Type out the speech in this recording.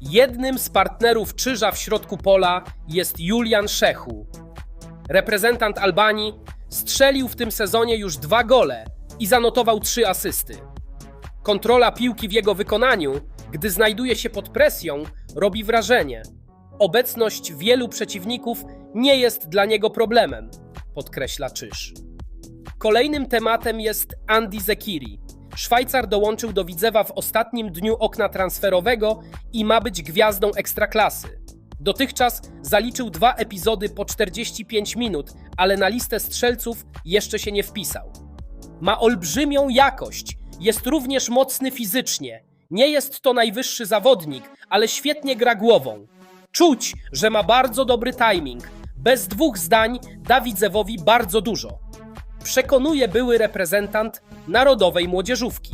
Jednym z partnerów Czyża w środku pola jest Julian Szechu. Reprezentant Albanii strzelił w tym sezonie już dwa gole i zanotował trzy asysty. Kontrola piłki w jego wykonaniu, gdy znajduje się pod presją, robi wrażenie. Obecność wielu przeciwników nie jest dla niego problemem, podkreśla Czyż. Kolejnym tematem jest Andy Zekiri. Szwajcar dołączył do Widzewa w ostatnim dniu okna transferowego i ma być gwiazdą ekstraklasy. Dotychczas zaliczył dwa epizody po 45 minut, ale na listę strzelców jeszcze się nie wpisał. Ma olbrzymią jakość, jest również mocny fizycznie. Nie jest to najwyższy zawodnik, ale świetnie gra głową. Czuć, że ma bardzo dobry timing. Bez dwóch zdań da Widzewowi bardzo dużo. Przekonuje były reprezentant narodowej młodzieżówki.